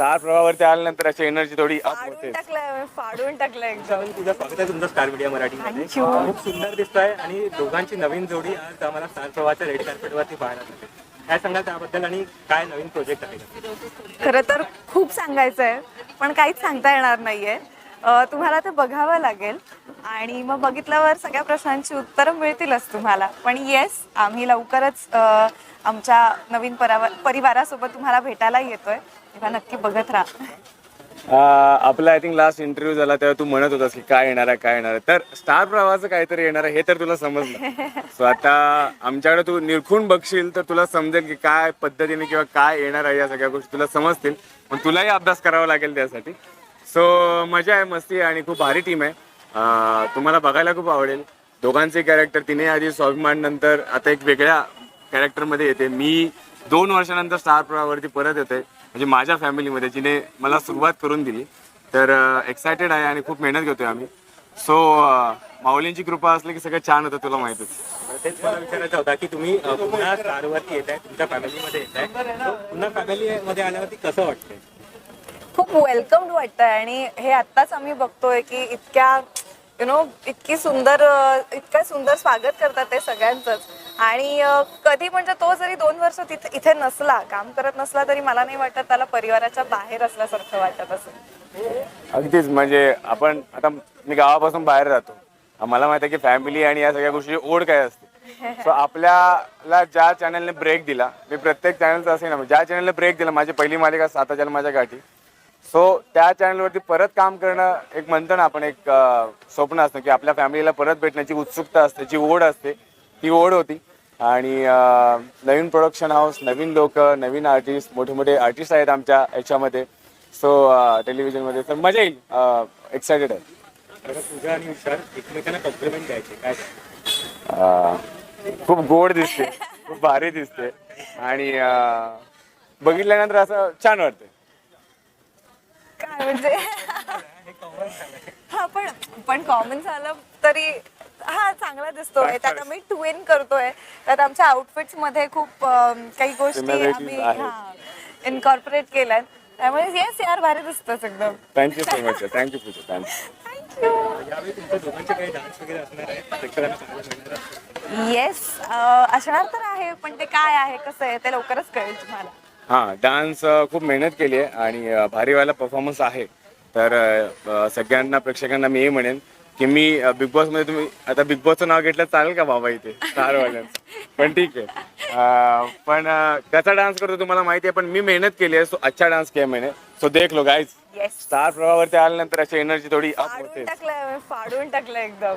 Star प्रवाहावरती आल्यानंतर अशी एनर्जी थोडी फाडून होते. टाकलंय फाडून टाकलंय एकदम. तुझं स्वागत आहे तुमचं स्टार मीडिया मराठीमध्ये Thank you. खूप सुंदर दिसतंय आणि दोघांची नवीन जोडी आज आम्हाला स्टार प्रवाहाच्या रेड कार्पेटवरती पाहायला मिळते. काय सांगाल त्याबद्दल आणि काय नवीन प्रोजेक्ट आहे? खरं तर खूप सांगायचं आहे पण काहीच सांगता येणार नाहीये. अं, तुम्हाला ते बघावं लागेल. आणि मग बघितल्यावर सगळ्या प्रश्नांची उत्तरं मिळतीलच तुम्हाला. पण येस आम्ही लवकरच अं, आमच्या नवीन परावा परिवारासोबत तुम्हाला भेटायला येतोय. तेव्हा नक्की बघत राहा. आपला आय थिंक लास्ट इंटरव्ह्यू झाला तेव्हा तू म्हणत होतास की काय येणार आहे काय येणार आहे. तर स्टार प्रवाहाचं काहीतरी येणार आहे हे तर तुला समजलं. सो आता आमच्याकडे तू निरखून बघशील तर तुला समजेल की काय पद्धतीने किंवा काय येणार आहे या सगळ्या गोष्टी तुला समजतील. पण तुलाही अभ्यास करावा लागेल त्यासाठी. सो मजा आहे मस्ती आहे आणि खूप भारी टीम आहे. तुम्हाला बघायला खूप आवडेल. दोघांचे कॅरेक्टर तिने आधी स्वाभिमान नंतर आता एक वेगळ्या कॅरेक्टरमध्ये येते. मी दोन वर्षानंतर स्टार प्रवाहावरती परत येते म्हणजे माझ्या फॅमिलीमध्ये जिने मला सुरुवात करून दिली. तर एक्सायटेड आहे आणि खूप मेहनत घेतोय आम्ही. सो माऊलींची कृपा असली की सगळं छान होतं तुला माहितीच. तेच मला विचारायचं होता की तुम्ही पुन्हा स्टारवरती येत आहे तुमच्या फॅमिलीमध्ये येत आहे पुन्हा फॅमिलीमध्ये आल्यावरती कसं वाटतंय? खूप वेलकम्ड वाटतंय आणि हे आत्ताच आम्ही बघतोय की इतक्या यु नो इतकी सुंदर इतकं सुंदर स्वागत करतात ते सगळ्यांचंच. आणि कधी म्हणजे तो जरी दोन वर्ष तिथे इथे नसला काम करत नसला तरी मला नाही वाटत त्याला परिवाराच्या बाहेर असल्यासारखं वाटत असेल अगदीच म्हणजे आपण आता मी गावापासून बाहेर राहतो. मला माहिती आहे की फॅमिली आणि या सगळ्या गोष्टीची ओढ काय असते? सो आपल्याला ज्या चॅनलने ब्रेक दिला मी प्रत्येक चॅनलचं असे ना ज्या चॅनलने ब्रेक दिला माझी पहिली मालिका साता जन्माच्या गाठी. सो त्या चॅनलवरती परत काम करणं एक म्हणतो ना आपण एक स्वप्न असतं की आपल्या फॅमिलीला परत भेटण्याची उत्सुकता असते जी ओढ असते ती ओढ होती. आणि नवीन प्रोडक्शन हाऊस नवीन लोक नवीन आर्टिस्ट मोठे मोठे आर्टिस्ट आहेत आमच्या याच्यामध्ये. सो टेलिव्हिजनमध्ये तर मजा येईल. एक्सायटेड आहे. बरं पूजा आणि विशाल एकमेकांना कॉम्प्लिमेंट द्यायचे काय? खूप गोड दिसते. खूप भारी दिसते. आणि अं, बघितल्यानंतर असं छान वाटतं काय म्हणजे? हा पण पण कॉमन झालं तरी हा चांगला दिसतोय. त्यात आम्ही टू इन करतोय. त्यात आमच्या आउटफिट्समध्ये खूप काही गोष्टी Similarities आम्ही आहेत. इनकॉर्पोरेट केल्यात. त्यामुळे येस यार भारी दिसतोच एकदम. Thank you so much thank you Pooja thank you यावेळी तुमच्या दोघांचे काही डान्स वगैरे असणार आहे प्रेक्षकांना पाहायला मिळणार आहे. येस असणार तर आहे पण ते काय आहे कसं आहे ते लवकरच कळेल तुम्हाला. हां डान्स खूप मेहनत केली आहे आणि अ, भारीवाला परफॉर्मन्स आहे. तर अ, सगळ्यांना प्रेक्षकांना मी हे म्हणेन की मी बिग बॉसमध्ये तुम्ही आता बिग बॉसचं नाव घेतलं चालेल का बाबा इथे? स्टारवाल्यांचं पण ठीक आहे. अ, पण अ, कसा डान्स करतो तुम्हाला माहिती आहे पण मी मेहनत केली आहे सो अच्छा डान्स किया मैंने. सो देख लो गाईज स्टार प्रवाहावरती आल्यानंतर अशी एनर्जी थोडी अप फाडून होते. टाकलंय फाडून टाकलंय एकदम.